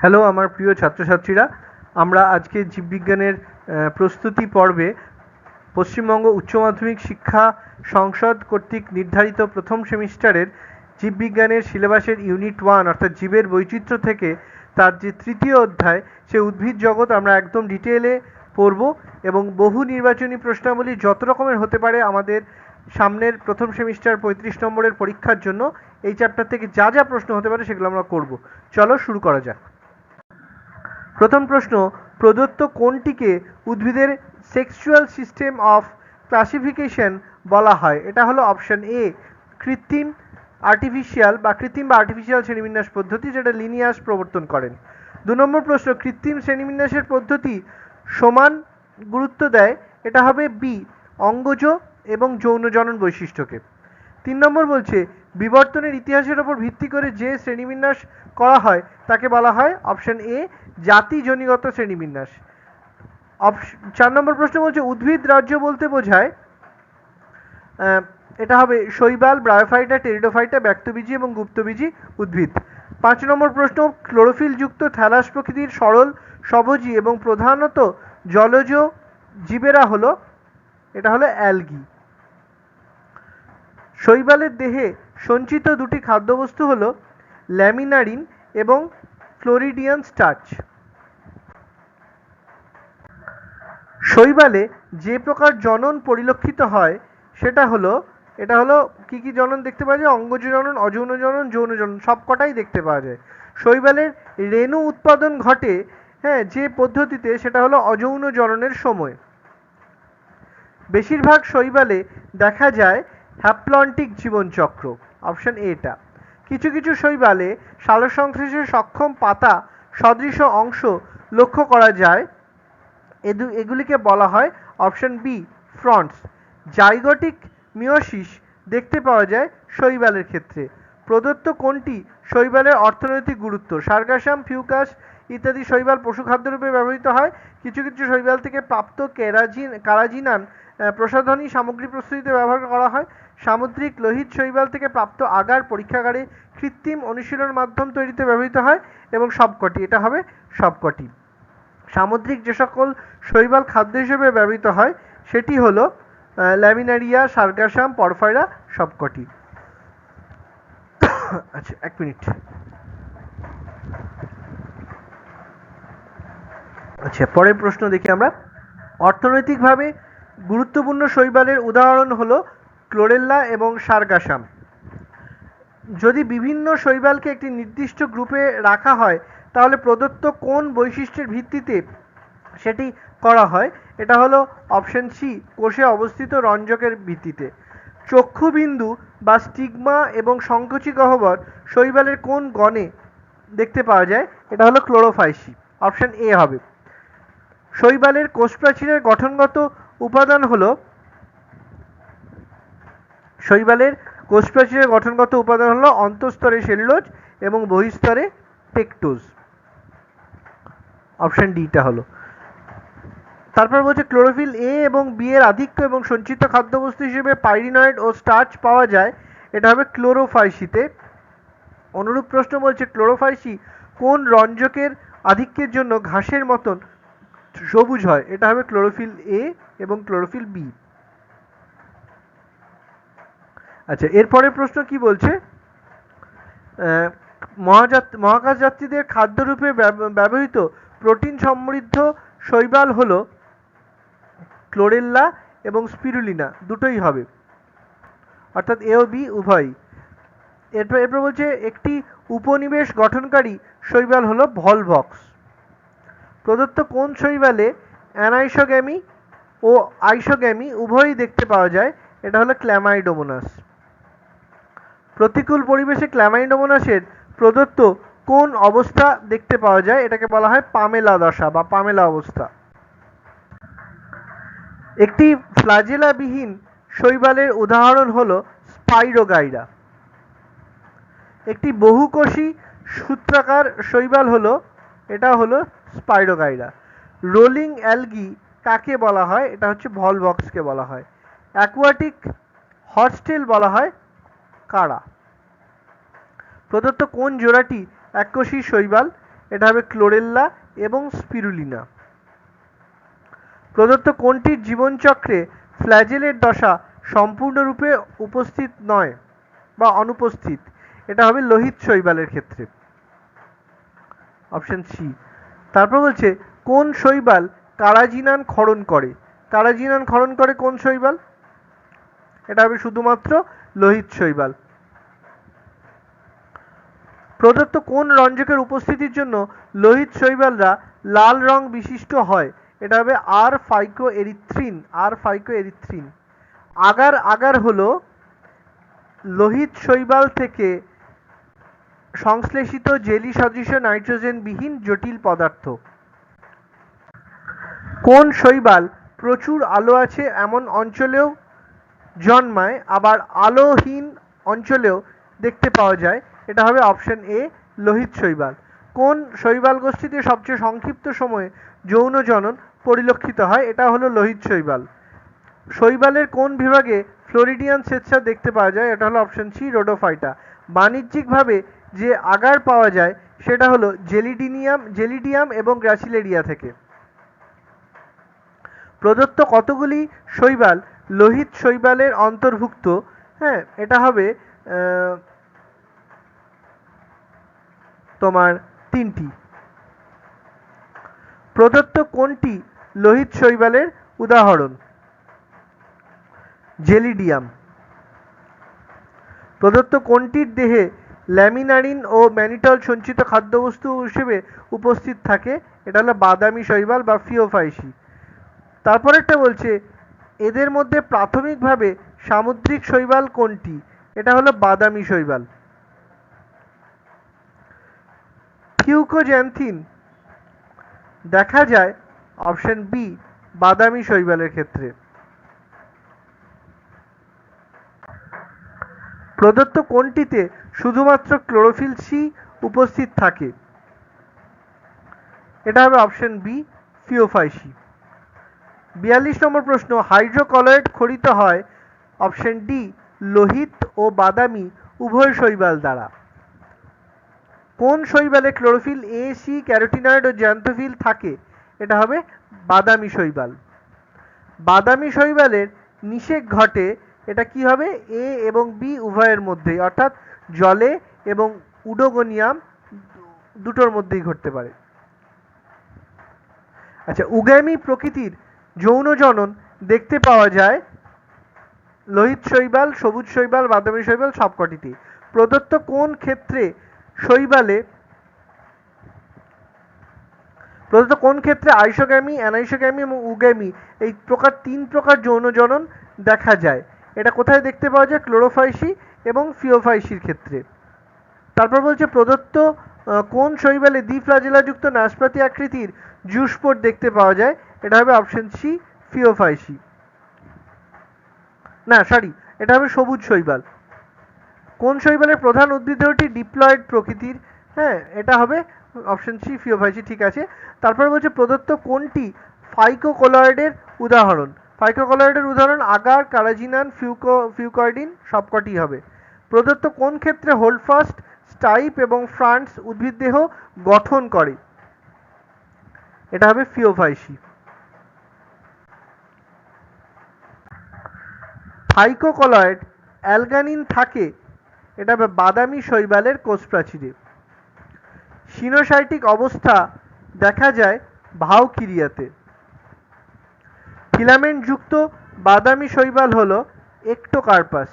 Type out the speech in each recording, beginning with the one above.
Hello আমার প্রিয় ছাত্রছাত্রীরা, আমরা আজকে জীববিজ্ঞানের প্রস্তুতি পর্বে পশ্চিমবঙ্গ উচ্চ মাধ্যমিক শিক্ষা সংসদ কর্তৃক নির্ধারিত প্রথম সেমিস্টারের জীববিজ্ঞানের সিলেবাসের ইউনিট ওয়ান, অর্থাৎ জীবের বৈচিত্র্য থেকে তার যে তৃতীয় অধ্যায়, সে উদ্ভিদ জগৎ আমরা একদম ডিটেলে পড়ব এবং বহু নির্বাচনী প্রশ্নাবলী যত রকমের হতে পারে আমাদের সামনের প্রথম সেমিস্টার পঁয়ত্রিশ নম্বরের পরীক্ষার জন্য এই চ্যাপ্টার থেকে যা যা প্রশ্ন হতে পারে সেগুলো আমরা করব। চলো শুরু করা যাক। প্রথম প্রশ্ন, প্রদত্ত কোনটিকে উদ্ভিদের সেক্সুয়াল সিস্টেম অফ ক্লাসিফিকেশন বলা হয়? এটা হলো অপশন এ কৃত্রিম আর্টিফিশিয়াল বা কৃত্রিম বা আর্টিফিশিয়াল শ্রেণীবিন্যাস পদ্ধতি যেটা লিনিয়াস প্রবর্তন করেন। দু নম্বর প্রশ্ন, কৃত্রিম শ্রেণীবিন্যাসের পদ্ধতি সমান গুরুত্ব দেয়? এটা হবে বি অঙ্গজ এবং যৌন জনন বৈশিষ্ট্যকে। তিন নম্বর বলছে, বিবর্তনের ইতিহাসের ওপর ভিত্তি করে যে শ্রেণীবিন্যাস করা হয়, তাকে বলা হয় অপশন এ জাতিজনিগত শ্রেণীবিন্যাস। অপশ- চার নম্বর প্রশ্ন বলছে, উদ্ভিদ রাজ্য বলতে বোঝায় এটা হবে শৈবাল, ব্রায়োফাইটা, টেরিডোফাইটা, ব্যক্তবীজী এবং গুপ্তবীজী উদ্ভিদ। পাঁচ নম্বর প্রশ্ন, ক্লোরোফিল যুক্ত থ্যালাস প্রকৃতির সরল, সবজি এবং প্রধানত জলজ জীবেরা হলো, এটা হলো অ্যালগি। শৈবালের দেহে সঞ্চিত দুটি খাদ্যবস্তু হলো ল্যামিনারিন এবং ফ্লোরিডিয়ান স্টার্চ শৈবালে যে প্রকার জনন পরিলক্ষিত হয়, সেটা হলো, এটা হলো কি কি জনন দেখতে পাওয়া যায়? অঙ্গজ জনন, অযৌন জনন, যৌন জনন সব কটাই দেখতে পাওয়া যায়। শৈবালের রেণু উৎপাদন ঘটে হ্যাঁ যে পদ্ধতিতে, সেটা হলো অযৌন জননের সময়। বেশিরভাগ শৈবালে দেখা যায় হ্যাপ্লন্টিক জীবনচক্র, অপশন এটা কিছু কিছু শৈবালে সালোকসংশ্লেষে সক্ষম পাতা সদৃশ অংশ লক্ষ্য করা যায়। এগুলিকে বলা হয় অপশন বি, ফ্রন্টস। জাইগটিক মিওসিস দেখতে পাওয়া যায় শৈবালের ক্ষেত্রে। প্রদত্ত কোনটি শৈবালের অর্থনৈতিক গুরুত্ব? সার্গাসাম ফিউকাস ইত্যাদি শৈবাল পশু খাদ্যরূপে ব্যবহৃত হয়। কিছু কিছু শৈবাল থেকে প্রাপ্ত কেরাজিন কারাজিনান প্রসাধনী সামগ্রী প্রস্তুতিতে ব্যবহার করা হয়। সামুদ্রিক লোহিত শৈবাল থেকে প্রাপ্ত আগার পরীক্ষাগারে কৃত্রিম অনুশীলন মাধ্যম তৈরিতে ব্যবহৃত হয় এবং সবকটি। এটা হবে সবকটি। সামুদ্রিক যে সকল শৈবাল খাদ্য হিসেবে ব্যবহৃত হয়, সেটি হলো ল্যামিনারিয়া, সার্গাসাম, পরফাইরা, সবকটি। আচ্ছা এক মিনিট। আচ্ছা পরের প্রশ্ন দেখি আমরা। অর্থনৈতিকভাবে গুরুত্বপূর্ণ শৈবালের উদাহরণ হলো ক্লোরেল্লা এবং সার্গাসাম। যদি বিভিন্ন শৈবালকে একটি নির্দিষ্ট গ্রুপে রাখা হয়, তাহলে প্রদত্ত কোন বৈশিষ্ট্যের ভিত্তিতে সেটি করা হয়? এটা হলো অপশন সি কোষে অবস্থিত রঞ্জকের ভিত্তিতে। চক্ষুবিন্দু বা স্টিগমা এবং সংকোচী গহ্বর শৈবালের কোন গণে দেখতে পাওয়া যায়? এটা হলো ক্লোরোফাইসি। অপশন এ হবে। শৈবালের কোষপ্রাচীরের গঠনগত উপাদান হলো শৈবালের কোষপ্রাচীরের গঠনগত উপাদান হলো অন্তঃস্তরে সেলুলোজ এবং বহিস্তরে পেকটোজ। অপশন ডিটা হলো। তারপর বলছে ক্লোরোফিল এ এবং বি এর আধিক্য এবং সঞ্চিত খাদ্যবস্তু হিসেবে পাইরিনয়েড ও স্টার্চ পাওয়া যায়। এটা হবে ক্লোরোফাইসিতে। অনুরূপ প্রশ্ন বলছে ক্লোরোফাইসি কোন রঞ্জকের আধিক্যের জন্য ঘাসের মতন সবুজ হয়, এটা হবে ক্লোরোফিল এ এবং ক্লোরোফিল বি আচ্ছা এরপরের প্রশ্ন কি বলছে? মহাকাশ যাত্রীদের খাদ্যরূপে ব্যব- ব্যবহৃত প্রোটিন সমৃদ্ধ শৈবাল হল ক্লোরেল্লা এবং স্পিরুলিনা, দুটোই হবে। অর্থাৎ এ ও বি উভয়ই। এরপর এরপর বলছে, একটি উপনিবেশ গঠনকারী শৈবাল হলো ভলভক্স। প্রদত্ত কোন শৈবালে অ্যানাইসোগ্যামি ও আইসোগ্যামি উভয়ই দেখতে পাওয়া যায়, এটা হলো ক্ল্যামাইডোমোনাস। প্রতিকূল পরিবেশে ক্ল্যামাইডোমোনাসের প্রদত্ত কোন অবস্থা দেখতে পাওয়া যায়, এটাকে বলা হয় পামেলা দশা বা পামেলা অবস্থা। একটি ফ্লাজেলাবিহীন শৈবালের উদাহরণ হল স্পাইরোগাইরা। একটি বহুকোষী সূত্রাকার শৈবাল হলো, এটা হলো স্পাইরোগাইরা রোলিং অ্যালগি কাকে বলা হয়? এটা হচ্ছে ভলবক্সকে বলা হয়। অ্যাকোয়াটিক হটস্টেল বলা হয় কারা? প্রদত্ত কোন জোড়াটি এককোষী শৈবাল? এটা হবে ক্লোরেল্লা এবং স্পিরুলিনা। প্রদত্ত কোনটির জীবনচক্রে ফ্ল্যাজেলের দশা সম্পূর্ণরূপে উপস্থিত নয় বা অনুপস্থিত? এটা হবে লোহিত শৈবালের ক্ষেত্রে। অপশন সি তারপর বলছে, কোন শৈবাল কারাজিনান খরণ করে? কারাজিনান ক্ষরণ করে কোন শৈবাল? এটা হবে শুধুমাত্র লোহিত শৈবাল। প্রদত্ত কোন রঞ্জকের উপস্থিতির জন্য লোহিত শৈবালরা লাল রং বিশিষ্ট হয়? এটা হবে আর ফাইকো এরিথ্রিন আর ফাইকো এরিথ্রিন আগার আগার হলো লোহিত শৈবাল থেকে সংশ্লেষিত জেলি সদৃশ নাইট্রোজেনবিহীন জটিল পদার্থ। কোন শৈবাল প্রচুর আলো আছে এমন অঞ্চলেও জন্মায়, আবার আলোহীন অঞ্চলেও দেখতে পাওয়া যায়? এটা হবে অপশন এ, লোহিত শৈবাল। কোন শৈবাল গোষ্ঠীতে সবচেয়ে সংক্ষিপ্ত সময়ে যৌন জনন পরিলক্ষিত হয়? এটা হলো লোহিত শৈবাল। শৈবালের কোন বিভাগে ফ্লোরিডিয়ান স্বেচ্ছা দেখতে পাওয়া যায়? এটা হলো অপশন সি, রোডোফাইটা। বাণিজ্যিকভাবে যে আগার পাওয়া যায় সেটা হলো জেলিডিনিয়াম, জেলিডিয়াম এবং গ্রাসিলেরিয়া থেকে। প্রদত্ত কতগুলি শৈবাল? লোহিত শৈবালের অন্তর্ভুক্ত হ্যাঁ এটা হবে তোমার তিনটি। প্রদত্ত কোনটি লোহিত শৈবালের উদাহরণ? জেলিডিয়াম। প্রদত্ত কোনটির দেহে ল্যামিনারিন ও ম্যানিটল সঞ্চিত খাদ্যবস্তু হিসেবে উপস্থিত থাকে। এটা হলো বাদামি শৈবাল বা ফিওফাইসি। তারপরেরটা বলছে, এদের মধ্যে প্রাথমিকভাবে সামুদ্রিক শৈবাল কোনটি? এটা হলো বাদামি শৈবাল। কিউকোজ্যান্থিন দেখা যায় অপশন বি, বাদামি শৈবালের ক্ষেত্রে। প্রদত্ত কোনটিতে শুধুমাত্র ক্লোরোফিল সি উপস্থিত থাকে। এটা হবে অপশন বি ফিওফাইসি বিয়াল্লিশ নম্বর প্রশ্ন হাইড্রোকলয়েড খরিত হয়? অপশন ডি লোহিত ও বাদামি, উভয় শৈবাল দ্বারা। কোন শৈবালে ক্লোরোফিল এ সি ক্যারোটিনয়েড ও জ্যান্থোফিল থাকে? এটা হবে বাদামি শৈবাল। বাদামি শৈবালের নিষেক ঘটে, এটা কি হবে? এ এবং বি উভয়ের মধ্যেই, অর্থাৎ জলে এবং উডোগোনিয়াম দুটোর মধ্যেই ঘটতে পারে। আচ্ছা উগ্যামি প্রকৃতির যৌন জনন দেখতে পাওয়া যায় লোহিত শৈবাল, সবুজ শৈবাল, বাদামি শৈবাল সবকটিতেই। প্রদত্ত কোন ক্ষেত্রে শৈবালে প্রদত্ত কোন ক্ষেত্রে আইসোগ্যামি অ্যানাইসোগ্যামি এবং উগ্যামি এই প্রকার তিন প্রকার যৌন জনন দেখা যায়? এটা কোথায় দেখতে পাওয়া যায়? ক্লোরোফাইসি এবং ফিওফাইসির ক্ষেত্রে। তারপর বলছে, প্রদত্ত কোন শৈবালে দ্বিফ্লাজেলাযুক্ত নাশপাতি আকৃতির জুসপোর দেখতে পাওয়া যায়? এটা হবে অপশন সি ফিওফাইসি। না সরি এটা হবে সবুজ শৈবাল। কোন শৈবালের প্রধান উদ্ভিদটি ডিপ্লয়েড প্রকৃতির। হ্যাঁ এটা হবে অপশন সি ফিওফাইসি, ঠিক আছে। তারপর বলছে, প্রদত্ত কোনটি ফাইকোকোলয়েডের উদাহরণ? ফাইকোকোলয়েডের উদাহরণ, আগার, কারাজিনান, ফিউকো ফিউকয়েডিন সবকটি হবে। প্রদত্ত কোন ক্ষেত্রে হোল্ডফাস্ট স্টাইপ এবং ফ্রান্স উদ্ভিদদেহ গঠন করে? এটা হবে ফিওফাইসি ফাইকোকলয়েড, অ্যালগানিন থাকে, এটা হবে বাদামি শৈবালের কোষ প্রাচীরে সিনোসাইটিক অবস্থা দেখা যায় ভাউকিরিয়াতে ফিলামেন্টযুক্ত বাদামি শৈবাল হল একটোকার্পাস।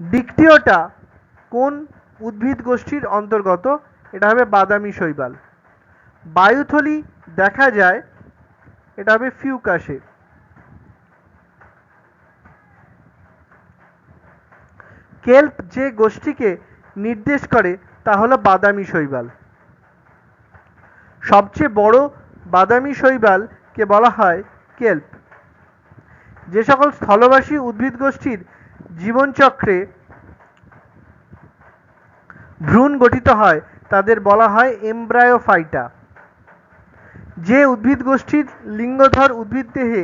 ডিকটিওটা কোন উদ্ভিদ গোষ্ঠীর অন্তর্গত? এটা হবে বাদামি শৈবাল। বায়ুথলি দেখা যায়, এটা হবে ফিউকাসে। কেল্প যে গোষ্ঠীকে নির্দেশ করে, তা হলো বাদামি শৈবাল। সবচেয়ে বড় বাদামি শৈবালকে বলা হয় কেল্প। যে সকল স্থলবাসী উদ্ভিদ গোষ্ঠীর জীবনচক্রে ভ্রূণ গঠিত হয়, তাদের বলা হয় এমব্রায়োফাইটা। যে উদ্ভিদ গোষ্ঠীর লিঙ্গধর উদ্ভিদ দেহে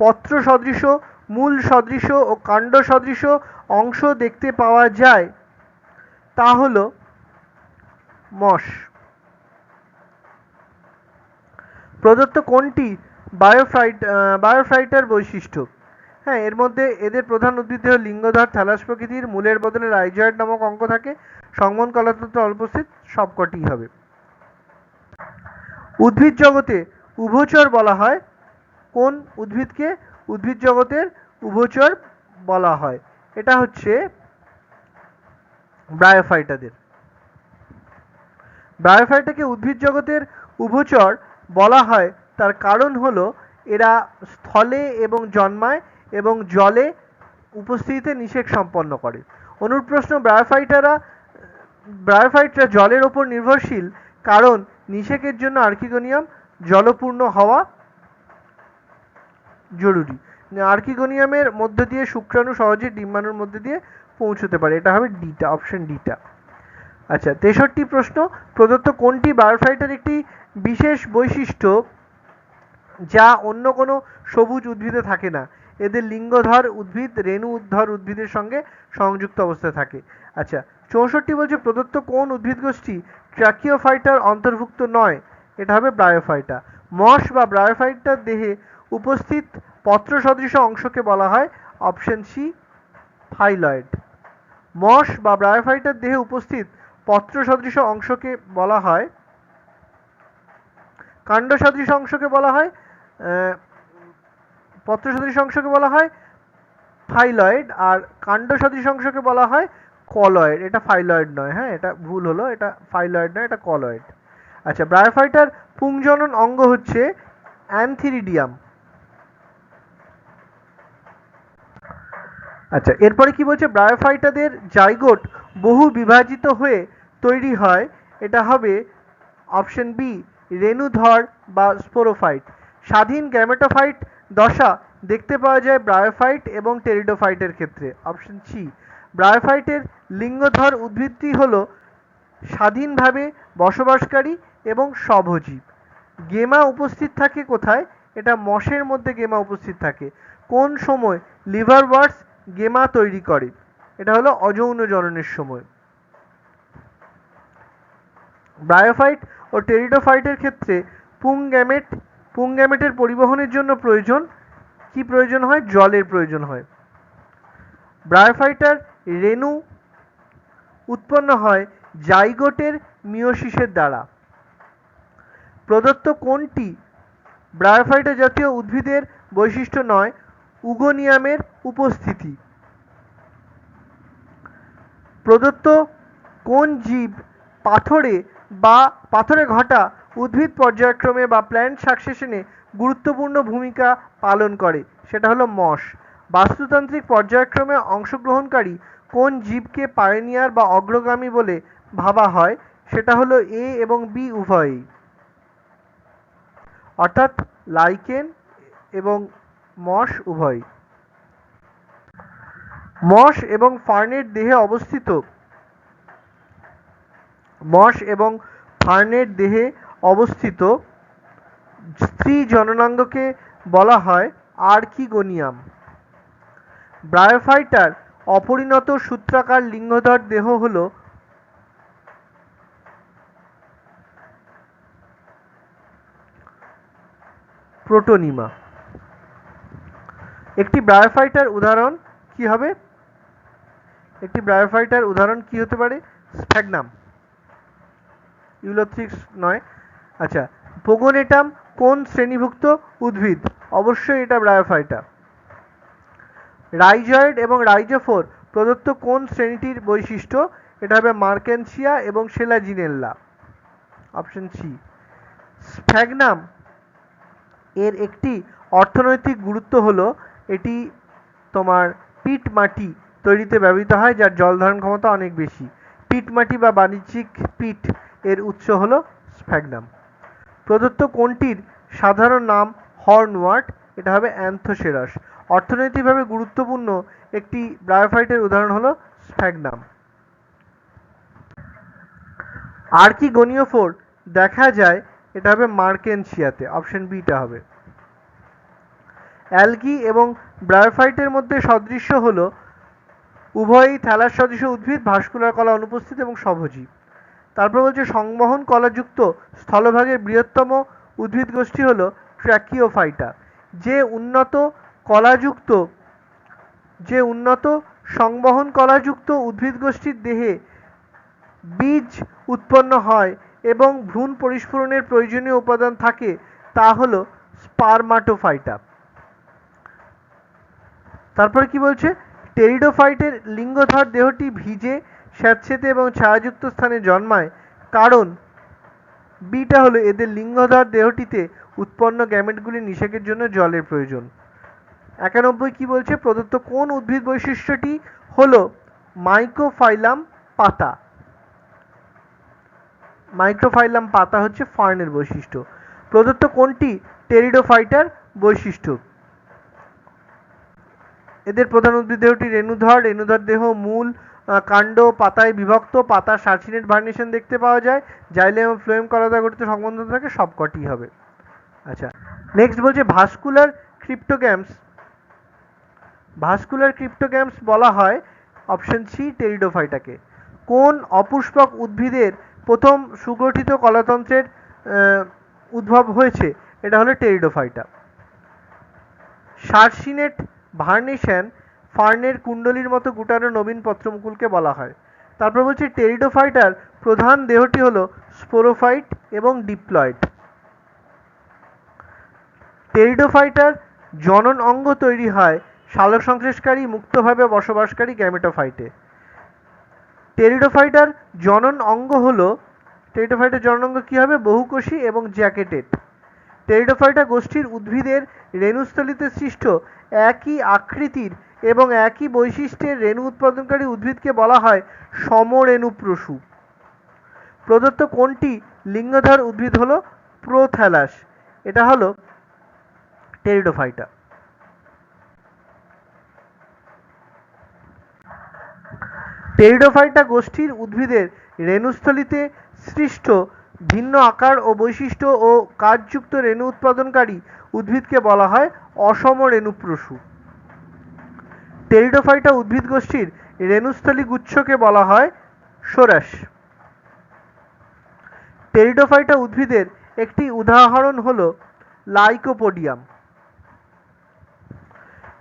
পত্র সদৃশ, মূল সদৃশ ও কাণ্ড সদৃশ অংশ দেখতে পাওয়া যায়, তা হল মশ। প্রদত্ত কোনটি বায়োফ্রাইট বায়োফ্রাইটার বৈশিষ্ট্য? হ্যাঁ এর মধ্যে এদের প্রধান উদ্ভিদ হল লিঙ্গধর, থ্যালাস প্রকৃতির, মূলের বদলে রাইজয়েড নামক অঙ্ক থাকে। সংবন কলাতন্ত্র অনুপস্থিত সবকটি হবে। উদ্ভিদ জগতে উভচর বলা হয়। কোন উদ্ভিদকে উদ্ভিদ জগতের উভচর বলা হয়? এটা হচ্ছে ব্রায়োফাইটাদের। ব্রায়োফাইটাকে উদ্ভিদ জগতের উভচর বলা হয়। তার কারণ হলো, এরা স্থলে এবং জন্মায় এবং জলে উপস্থিতিতে নিষেক সম্পন্ন করে। অনুপ্রশ্ন ব্রায়োফাইটারা, ব্রায়োফাইটরা জলের ওপর নির্ভরশীল, কারণ নিষেকের জন্য আর্কিগোনিয়াম জলপূর্ণ হওয়া জরুরি। আর্কিগোনিয়ামের মধ্যে দিয়ে শুক্রাণু সহজে ডিম্বাণুর মধ্যে দিয়ে পৌঁছতে পারে। এটা হবে ডিটা, অপশন ডিটা। আচ্ছা তেষট্টি প্রশ্ন, প্রদত্ত কোনটি বায়োফাইটার একটি বিশেষ বৈশিষ্ট্য যা অন্য কোনো সবুজ উদ্ভিদে থাকে না? এদের লিঙ্গধর উদ্ভিদ, রেণু উদ্ধর উদ্ভিদের সঙ্গে সংযুক্ত অবস্থায় থাকে। আচ্ছা চৌষট্টি বলছে প্রদত্ত কোন উদ্ভিদ গোষ্ঠী ট্র্যাকিওফাইটার অন্তর্ভুক্ত নয়? এটা হবে ব্রায়োফাইটা। মশ বা ব্রায়োফাইটার দেহে উপস্থিত পত্র সদৃশ অংশকে বলা হয় অপশন সি, ফাইলয়েড। মশ বা ব্রায়োফাইটার দেহে উপস্থিত পত্র সদৃশ অংশকে বলা হয় কাণ্ড সদৃশ অংশকে বলা হয় পত্র সদৃশ অংশকে বলা হয় ফাইলয়েড আর কাণ্ড সদৃশ অংশকে বলা হয় কলয়েড। এটা ফাইলয়েড নয় হ্যাঁ? এটা ভুল হলো, এটা ফাইলয়েড নয়, এটা কলয়েড। আচ্ছা ব্রায়োফাইটার পুংজনন অঙ্গ হচ্ছে অ্যানথিরিডিয়াম। আচ্ছা এরপরে কি বলছে? ব্রায়োফাইটাদের জাইগোট বহু বিভাজিত হয়ে তৈরি হয়। এটা হবে অপশন বি, রেণুধর বা স্পোরোফাইট। স্বাধীন গ্যামেটোফাইট দশা, দেখতে পাওয়া যায় ব্রায়োফাইট এবং টেরিডোফাইটের ক্ষেত্রে। অপশন সি ব্রায়োফাইটের লিঙ্গধর উদ্ভিদটি হল স্বাধীনভাবে বসবাসকারী এবং স্বভোজী গেমা উপস্থিত থাকে কোথায়? এটা মশের মধ্যে গেমা উপস্থিত থাকে। কোন সময়? লিভার ওয়ার্ডস গেমা তৈরি করে। এটা হলো অযৌন জননের সময়। ব্রায়োফাইট ও টেরিডোফাইটের ক্ষেত্রে পুংগ্যামেট পুংগ্যামেটের পরিবহনের জন্য প্রয়োজন। কি প্রয়োজন হয়? জলের প্রয়োজন হয়। ব্রায়োফাইটার রেণু উৎপন্ন হয় জাইগোটের মিওসিসের দ্বারা। প্রদত্ত কোনটি ব্রায়োফাইটা জাতীয় উদ্ভিদের বৈশিষ্ট্য নয়, উগোনিয়ামের উপস্থিতি। প্রদত্ত কোন জীব পাথরে বা পাথরে ঘটা উদ্ভিদ পর্যায়ক্রমে বা প্ল্যান্ট সাকসেশনে গুরুত্বপূর্ণ ভূমিকা পালন করে। সেটা হলো মশ বাস্তুতান্ত্রিক পর্যায়ক্রমে অংশগ্রহণকারী কোন জীবকে পায়োনিয়ার বা অগ্রগামী বলে ভাবা হয়, সেটা হলো এ এবং বি উভয়ই। অর্থাৎ লাইকেন এবং মশ উভয় মশ এবং ফার্নের দেহে অবস্থিত। মশ এবং ফার্নের দেহে অবস্থিত। স্ত্রী জননাঙ্গকে বলা হয় আর্কিগোনিয়াম। ব্রায়োফাইটার অপরিণত সূত্রাকার লিঙ্গধর দেহ হল প্রোটোনিমা। একটি ব্রায়োফাইটার উদাহরণ কি হবে? একটি ব্রায়োফাইটার উদাহরণ কি হতে পারে? স্ফ্যাগনাম। ইউলোথ্রিক্স নয়। আচ্ছা পোগোনেটাম কোন শ্রেণীভুক্ত উদ্ভিদ? অবশ্যই এটা ব্রায়োফাইটা রাইজয়েড এবং রাইজোফোর প্রদত্ত কোন শ্রেণীটির বৈশিষ্ট্য? এটা হবে মার্কেনসিয়া এবং সেলাজিনেল্লা। Option C. স্ফ্যাগনাম এর একটি অর্থনৈতিক গুরুত্ব হলো এটি তোমার পিট মাটি তৈরিতে ব্যবহৃত হয়, যার জল ধারণ ক্ষমতা অনেক বেশি। পিট মাটি বা বাণিজ্যিক পিট এর উৎস হলো স্ফ্যাগনাম। প্রদত্ত কোনটির সাধারণ নাম হর্নওয়ার্ট। এটা হবে অ্যান্থোসেরাস। অর্থনৈতিকভাবে গুরুত্বপূর্ণ একটি ব্রায়োফাইটের উদাহরণ হলো স্ফ্যাগনাম। আর কি গণীয় ফোর? দেখা যায়, এটা হবে মার্কেনশিয়াতে, অপশন বিটা হবে। অ্যালগি এবং ব্রায়োফাইটের মধ্যে সদৃশ্য হল উভয়ই থ্যালাস সদৃশ উদ্ভিদ, ভাস্কুলার কলা অনুপস্থিত এবং স্বভোজী তারপর বলছে, সংবহন কলাযুক্ত স্থলভাগের বৃহত্তম উদ্ভিদ গোষ্ঠী হলো ট্র্যাকিওফাইটা। যে উন্নত কলাযুক্ত, যে উন্নত সংবহন কলাযুক্ত উদ্ভিদ গোষ্ঠীর দেহে বীজ উৎপন্ন হয় এবং ভ্রূণ পরিস্ফুরণের প্রয়োজনীয় উপাদান থাকে, তা হলো স্পারমাটোফাইটা। তারপরে কি বলছে, টেরিডোফাইটের লিঙ্গধর দেহটি ভিজে স্যাঁতসেঁতে এবং ছায়াযুক্ত স্থানে জন্মায়। কারণ, বিটা হলো এদের লিঙ্গধর দেহটিতে উৎপন্ন গ্যামেটগুলি নিষেকের জন্য জলের প্রয়োজন। একানব্বই কি বলছে? প্রদত্ত কোন উদ্ভিদ বৈশিষ্ট্যটি হলো মাইক্রোফাইলাম পাতা। মাইক্রোফাইলাম পাতা হচ্ছে ফার্নের বৈশিষ্ট্য। প্রদত্ত কোনটি টেরিডোফাইটার বৈশিষ্ট্য? এদের প্রধান উদ্ভিদ দেহটি রেণুধর রেণুধর দেহ, মূল কাণ্ড, পাতায় বিভক্ত, পাতা সার্চিনেট ভার্নিশন দেখতে পাওয়া যায়। জাইলেম এবং ফ্লোয়েম কলাদা গঠিত সংবন্ধ থাকে সবকটি হবে। আচ্ছা নেক্সট বলছে ভাস্কুলার ক্রিপ্টোগ্যামস। ভাস্কুলার ক্রিপ্টোগ্যামস বলা হয় অপশন সি টেরিডোফাইটাকে কোন অপুষ্পক উদ্ভিদের প্রথম সুগঠিত কলাতন্ত্রের উদ্ভব হয়েছে? এটা হলো টেরিডোফাইটা সার্সিনেট ভার্নিশন ফার্নের কুণ্ডলীর মতো গুটানো নবীন পত্রমুকুলকে বলা হয়। তারপর বলছি, টেরিডোফাইটার প্রধান দেহটি হলো স্পোরোফাইট এবং ডিপ্লয়েড। টেরিডোফাইটার জনন অঙ্গ তৈরি হয় সালোক সংশ্লেষকারী মুক্তভাবে বসবাসকারী গ্যামেটোফাইটে। টেরিডোফাইটার জনন অঙ্গ হলো, টেরিডোফাইটার জনন অঙ্গ কী হবে? বহুকোষী এবং জ্যাকেটেড। টেরিডোফাইটা গোষ্ঠীর উদ্ভিদের রেণুস্থলিতে সৃষ্ট একই আকৃতির এবং একই বৈশিষ্ট্যের রেণু উৎপাদনকারী উদ্ভিদকে বলা হয় সমরেণুপ্রসূ। প্রদত্ত কোনটি লিঙ্গধর উদ্ভিদ হলো? প্রোথ্যালাস। এটা হলো টেরিডোফাইটা টেরিডোফাইটা গোষ্ঠীর উদ্ভিদের রেণুস্থলিতে সৃষ্ট ভিন্ন আকার ও বৈশিষ্ট্য ও কাজযুক্ত রেণু উৎপাদনকারী উদ্ভিদকে বলা হয় অসম রেণুপ্রসূ টেরিডোফাইটা উদ্ভিদ গোষ্ঠীর রেণুস্থলী গুচ্ছকে বলা হয় সোরাস। টেরিডোফাইটা উদ্ভিদের একটি উদাহরণ হল লাইকোপোডিয়াম।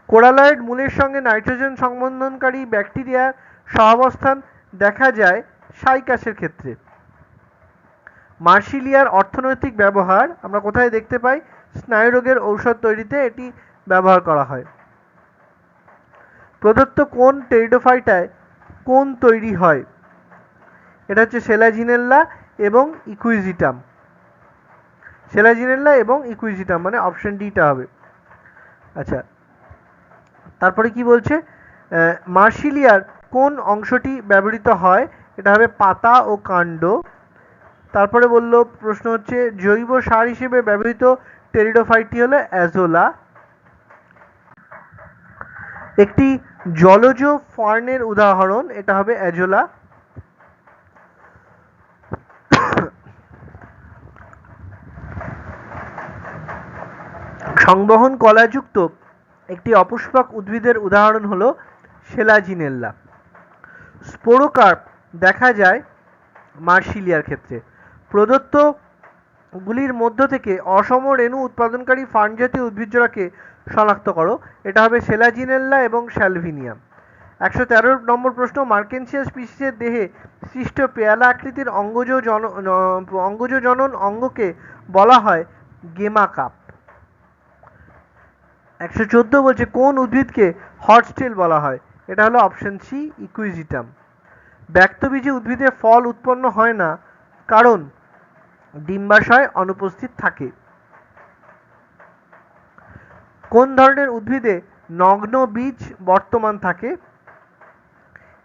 কোরালয়েড মূলের সঙ্গে নাইট্রোজেন সংবন্ধনকারী ব্যাকটেরিয়ার সহাবস্থান দেখা যায় সাইকাসের ক্ষেত্রে। মার্শিলিয়ার অর্থনৈতিক ব্যবহার, আমরা কোথায় দেখতে পাই? স্নায়ুরোগের ঔষধ তৈরিতে এটি ব্যবহার করা হয়। প্রদত্ত কোন টেরিডোফাইটায় কোন তৈরি হয়? এটা হচ্ছে সেলাজিনেল্লা এবং ইকুইজিটাম। সেলাজিনেল্লা এবং ইকুইজিটাম মানে অপশন ডিটা হবে। আচ্ছা তারপরে কি বলছে? মার্শিলিয়ার কোন অংশটি ব্যবহৃত হয়? এটা হবে পাতা ও কাণ্ড। তারপরে বলল, প্রশ্ন হচ্ছে, জৈব সার হিসেবে ব্যবহৃত টেরিডোফাইটটি হলো অ্যাজোলা। একটি জলজ ফার্নের উদাহরণ, এটা হবে অ্যাজোলা। সংবহন কলাযুক্ত একটি অপুষ্পক উদ্ভিদের উদাহরণ হলো সেলাজিনেল্লা। স্পোরোকার্প দেখা যায় মার্শিলিয়ার ক্ষেত্রে। প্রদত্ত গুলির মধ্য থেকে অসম রেণু উৎপাদনকারী ফার্ন জাতীয় উদ্ভিজ্জরাকে শনাক্ত করো। এটা হবে সেলাজিনেল্লা এবং স্যালভিনিয়াম একশো তেরো নম্বর প্রশ্ন মার্কেনসিয়া স্পিসিসের দেহে সৃষ্ট পেয়ালা আকৃতির অঙ্গজ জন অঙ্গজ জনন অঙ্গকে বলা হয় গেমা কাপ। একশো চোদ্দ বলছে, কোন উদ্ভিদকে হটস্টেল বলা হয়? এটা হলো অপশন সি, ইকুইজিটাম। ব্যক্তবীজী উদ্ভিদে ফল উৎপন্ন হয় না, কারণ ডিম্বাশয় অনুপস্থিত থাকে। কোন ধরনের উদ্ভিদে নগ্ন বীজ বর্তমান থাকে?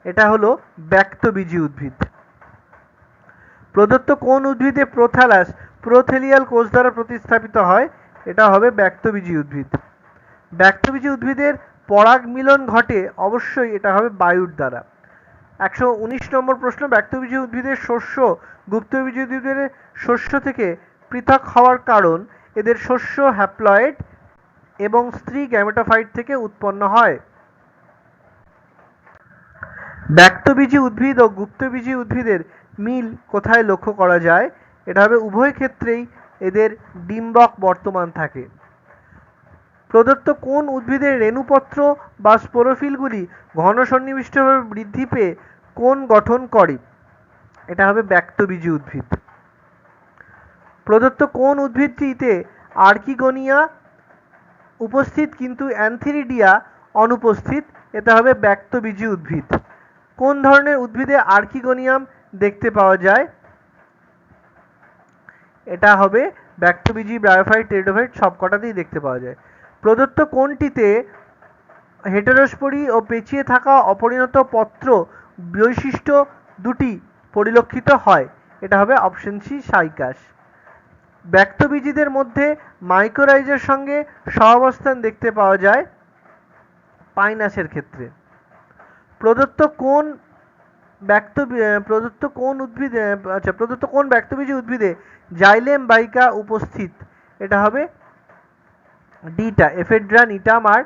এটা হলো ব্যক্তবীজী উদ্ভিদ। প্রদত্ত কোন উদ্ভিদে প্রোথ্যালাস প্রোথেলিয়াল কোষ দ্বারা প্রতিস্থাপিত হয়? এটা হবে ব্যক্তবীজী উদ্ভিদ। ব্যক্তবীজী উদ্ভিদের পরাগ মিলন ঘটে অবশ্যই এটা হবে বায়ুর দ্বারা। একশো উনিশ নম্বর প্রশ্ন ব্যক্তবীজী উদ্ভিদের শস্য গুপ্তবীজী উদ্ভিদের শস্য থেকে পৃথক হওয়ার কারণ, এদের শস্য হ্যাপ্লয়েড এবং স্ত্রী গ্যামেটোফাইট থেকে উৎপন্ন হয়। ব্যক্তবীজী উদ্ভিদ ও গুপ্তবীজী উদ্ভিদের মিল কোথায় লক্ষ্য করা যায়? এটা হবে উভয় ক্ষেত্রেই এদের ডিম্বক বর্তমান থাকে। প্রদত্ত কোন উদ্ভিদের রেণুপত্র বা স্পোরোফিলগুলি ঘন সন্নিবিষ্টভাবে বৃদ্ধি পেয়ে কোন গঠন করে? এটা হবে ব্যক্তবীজী উদ্ভিদ। প্রদত্ত কোন উদ্ভিদটিতে আর্কিগোনিয়া উপস্থিত কিন্তু অ্যান্থিরিডিয়া অনুপস্থিত? এটা হবে ব্যক্তবীজী উদ্ভিদ। কোন ধরনের উদ্ভিদে আর্কিগোনিয়াম দেখতে পাওয়া যায়? এটা হবে ব্যক্তবীজী, ব্রায়োফাইট টেরিডোফাইট সবকটাতেই দেখতে পাওয়া যায়। প্রদত্ত কোনটিতে হেটেরোস্পোরি ও পেঁচিয়ে থাকা অপরিণত পত্র বৈশিষ্ট্য দুটি পরিলক্ষিত হয়। এটা হবে অপশন সি, সাইকাস। ব্যক্তবীজীদের মধ্যে মাইক্রোরাইজের সঙ্গে সহাবস্থান দেখতে পাওয়া যায় পাইনাসের ক্ষেত্রে। প্রদত্ত কোন ব্যক্ত প্রদত্ত কোন উদ্ভিদে আচ্ছা প্রদত্ত কোন ব্যক্তবীজী উদ্ভিদে জাইলেম বাইকা উপস্থিত। এটা হবে ডিটা, এফেড্রা নিটাম আর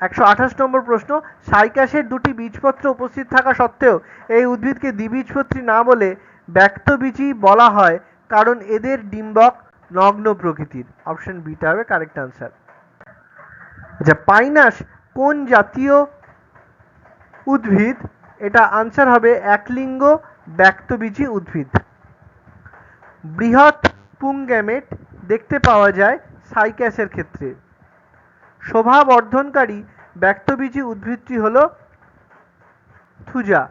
একশো আঠাশ নম্বর প্রশ্ন, সাইকাসের দুটি বীজপত্র উপস্থিত থাকা সত্ত্বেও এই উদ্ভিদকে দ্বিবীজপত্রী না বলে ব্যক্তবীজী বলা হয়, কারণ এদের ডিম্বক নগ্ন প্রকৃতির। অপশন বিটা হবে কারেক্ট আনসার। আচ্ছা পাইনাস কোন জাতীয় উদ্ভিদ? এটা আনসার হবে একলিঙ্গ ব্যক্তবীজী উদ্ভিদ। বৃহৎ পুংগ্যামেট দেখতে পাওয়া যায় সাইক্যাসের ক্ষেত্রে। শোভা বর্ধনকারী ব্যক্তবীজী উদ্ভিদটি হল থুজা।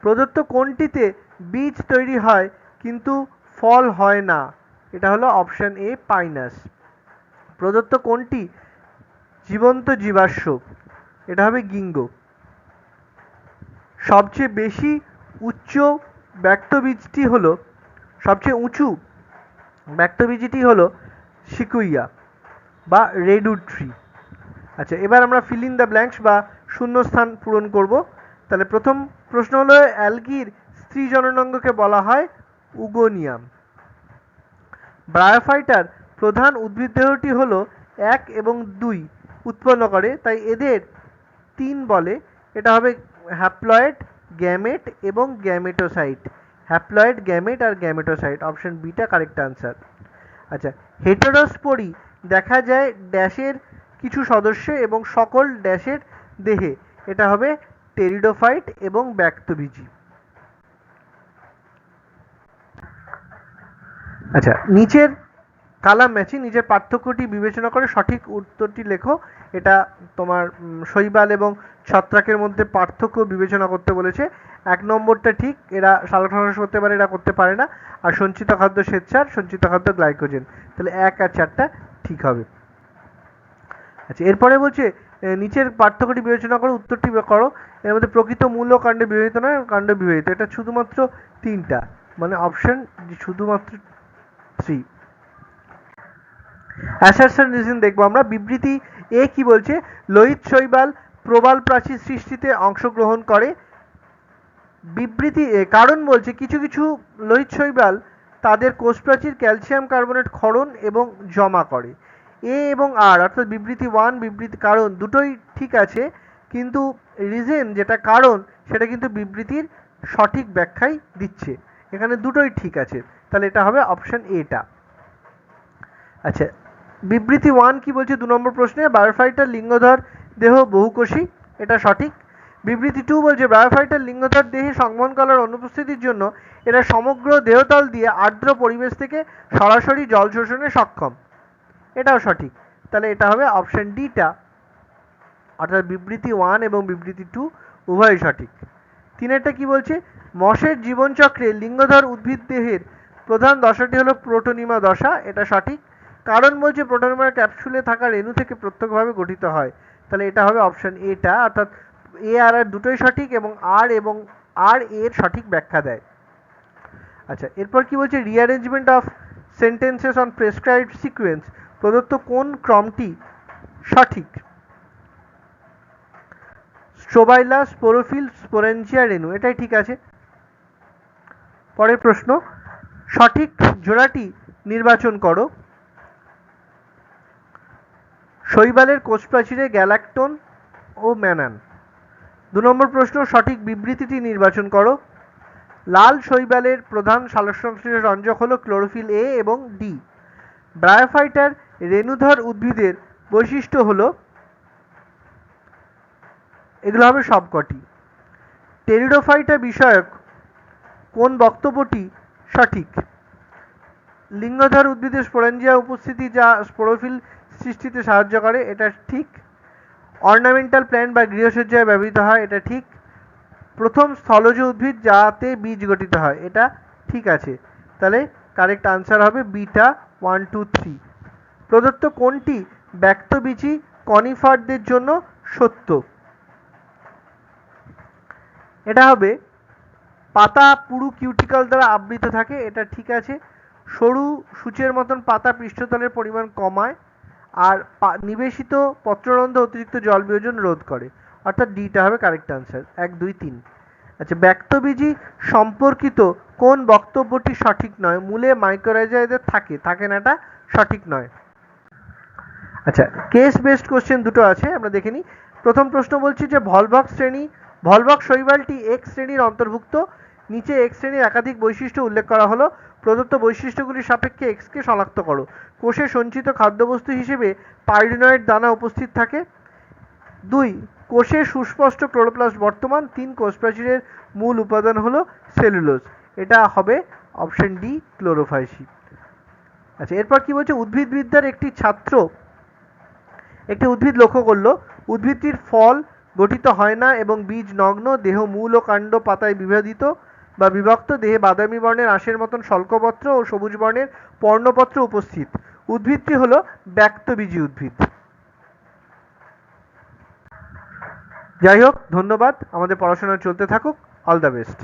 প্রদত্ত কোনটিতে বীজ তৈরি হয় কিন্তু ফল হয় না? এটা হলো অপশন এ, পাইনাস। প্রদত্ত কোনটি? জীবন্ত জীবাশ্ম। এটা হবে গিঙ্গো। সবচেয়ে বেশি উচ্চ ব্যক্তবীজটি হলো, সবচেয়ে উঁচু ব্যক্তবীজটি হলো শিকুইয়া বা রেডুড ট্রি। আচ্ছা এবার আমরা ফিল ইন দ্য ব্ল্যাঙ্কস বা শূন্যস্থান পূরণ করব। তাহলে প্রথম প্রশ্ন হলো, অ্যালগির স্ত্রী জননাঙ্গকে বলা হয় উগোনিয়াম। ব্রায়োফাইটার প্রধান উদ্ভিদ দেহটি হলো এক এবং দুই উৎপন্ন করে, তাই এদের তিন বলে। এটা হবে হ্যাপ্লয়েড, গ্যামেট এবং গ্যামেটোসাইট। হ্যাপ্লয়েড গ্যামেট আর gametocyte option beta correct answer আচ্ছা হেটেরোস্পোরি দেখা যায় ড্যাশের কিছু সদস্য এবং সকল ড্যাশের দেহে। এটা হবে টেরিডোফাইট এবং ব্যক্তবীজি আচ্ছা নিচের কালাম ম্যাচিং নিজের পার্থক্যটি বিবেচনা করে সঠিক উত্তরটি লেখো। এটা তোমার শৈবাল এবং ছত্রাকের মধ্যে পার্থক্য বিবেচনা করতে বলেছে। এক নম্বরটা ঠিক, এরা সালোকসংশ্লেষ করতে পারে, এরা করতে পারে না। আর সঞ্চিত খাদ্য স্বেচ্ছার, সঞ্চিত খাদ্য গ্লাইকোজেন। তাহলে এক আর চারটা ঠিক হবে। আচ্ছা এরপরে বলছে নিচের পার্থক্যটি বিবেচনা করো উত্তরটি করো। এর মধ্যে প্রকৃত মূল্য কাণ্ডে বিবাহিত নয়, কাণ্ড বিবাহিত। এটা শুধুমাত্র তিনটা। মানে অপশন শুধুমাত্র থ্রি। অ্যাসারশন রিজন দেখব আমরা। বিবৃতি এ কি বলছে? লোহিত শৈবাল প্রবাল প্রাচীর সৃষ্টিতে অংশগ্রহণ করে। বিবৃতি এ, কারণ বলছে কিছু কিছু লোহিত শৈবাল তাদের কোষপ্রাচীর ক্যালসিয়াম কার্বনেট ক্ষরণ এবং জমা করে। এ এবং আর, অর্থাৎ বিবৃতি ওয়ান, বিবৃতি কারণ দুটোই ঠিক আছে, কিন্তু রিজেন যেটা কারণ, সেটা কিন্তু বিবৃতির সঠিক ব্যাখ্যাই দিচ্ছে। এখানে দুটোই ঠিক আছে। তাহলে এটা হবে অপশন এটা আচ্ছা বিবৃতি ওয়ান কি বলছে? দু নম্বর প্রশ্নে, বায়োফাইটার লিঙ্গধর দেহ বহুকোষী, এটা সঠিক। বিবৃতি টু বলছে, বায়োফাইটার লিঙ্গধর দেহে সংবহন কলার অনুপস্থিতির জন্য এরা সমগ্র দেহতল দিয়ে আর্দ্র পরিবেশ থেকে সরাসরি জল শোষণে সক্ষম। এটাও সঠিক। তাহলে এটা হবে অপশন ডিটা অর্থাৎ বিবৃতি ওয়ান এবং বিবৃতি টু উভয়ই সঠিক। তিনেরটা কি বলছে? মশের জীবনচক্রে লিঙ্গধর উদ্ভিদ দেহের প্রধান দশাটি হলো প্রোটোনিমা দশা, এটা সঠিক। কারণ বলছে প্রোটোনিমার ক্যাপসুলে থাকা রেণু থেকে প্রত্যক্ষভাবে গঠিত হয়। তাহলে এটা হবে অপশন এটা অর্থাৎ এ, আর আর দুটোই সঠিক এবং আর এবং আর এর সঠিক ব্যাখ্যা দেয়। আচ্ছা এরপর কি বলছে? Rearrangement of sentences on prescribed sequence প্রদত্ত কোন ক্রমটি সঠিক? স্ট্রোবাইলা স্পোরোফিল স্পোরেঞ্জিয়া রেণু এটাই ঠিক আছে। পরের প্রশ্ন, সঠিক জোড়াটি নির্বাচন করো। শৈবালের কোষপ্রাচীরে গ্যালাক্টোন ও ম্যানান। দু নম্বর প্রশ্ন, সঠিক বিবৃতিটি নির্বাচন করো। লাল শৈবালের প্রধান সালোকসংশ্লেষ রঞ্জক হলো ক্লোরোফিল এ এবং ডি। ব্রায়োফাইটার রেণুধর উদ্ভিদের বৈশিষ্ট্য হল, এগুলো হবে সবকটি। টেরিডোফাইটা বিষয়ক কোন বক্তব্যটি সঠিক? লিঙ্গধর উদ্ভিদের স্পোরেঞ্জিয়া উপস্থিতি যা স্পোরোফিল সৃষ্টিতে সাহায্য করে, এটা ঠিক। অর্নামেন্টাল প্ল্যান্ট বা গৃহসজ্জায় ব্যবহৃত হয়, এটা ঠিক। প্রথম স্থলজ উদ্ভিদ যাতে বীজ গঠিত হয়, এটা ঠিক আছে। তাহলে কারেক্ট আনসার হবে বিটা ওয়ান, টু, থ্রি। প্রদত্ত কোনটি ব্যক্তবীজী কনিফারদের জন্য সত্য? এটা হবে পাতা পুরু কিউটিকল দ্বারা আবৃত থাকে, এটা ঠিক আছে। সরু সূচের মতন পাতা পৃষ্ঠতলের পরিমাণ কমায় আর নিবেশিত পত্ররন্ধ্র অতিরিক্ত জল বিয়োজন রোধ করে। অর্থাৎ ডিটা হবে কারেক্ট আনসার এক, দুই, তিন। আচ্ছা ব্যক্তবীজী সম্পর্কিত কোন বক্তব্যটি সঠিক নয়? মূলে মাইক্রোরাইজাইদের থাকে থাকে না এটা? সঠিক নয়। আচ্ছা কেস বেসড কোশ্চেন দুটো আছে, আমরা দেখে নিই। প্রথম প্রশ্ন বলছি যে ভলভক শ্রেণি, ভলভক শৈবালটি এক শ্রেণির অন্তর্ভুক্ত। নিচে এক শ্রেণির একাধিক বৈশিষ্ট্য উল্লেখ করা হলো। প্রদত্ত বৈশিষ্ট্যগুলির সাপেক্ষে এক্সকে শনাক্ত করো। কোষে সঞ্চিত খাদ্যবস্তু হিসেবে পাইরিনয়েড দানা উপস্থিত থাকে। দুই, কোষে সুস্পষ্ট ক্লোরোপ্লাস্ট বর্তমান। তিন কোষ প্রাচীরের মূল উপাদান হলো সেলুলোজ। এটা হবে অপশন ডি, ক্লোরোফাইসি। আচ্ছা এরপর কি বলছে? উদ্ভিদবিদ্যার একটি ছাত্র একটি উদ্ভিদ লক্ষ্য করল। উদ্ভিদটির ফল গঠিত হয় না এবং বীজ নগ্ন, দেহ মূল ও কাণ্ড পাতায় বিভাজিত। বা বিভক্ত দেহে বাদামি বর্ণের আঁশের মতন শল্কপত্র ও সবুজ বর্ণের পর্ণপত্র উপস্থিত। উদ্ভিদটি হল ব্যক্তবীজী উদ্ভিদ। যাই হোক, ধন্যবাদ। আমাদের পড়াশোনা চলতে থাকুক। All the best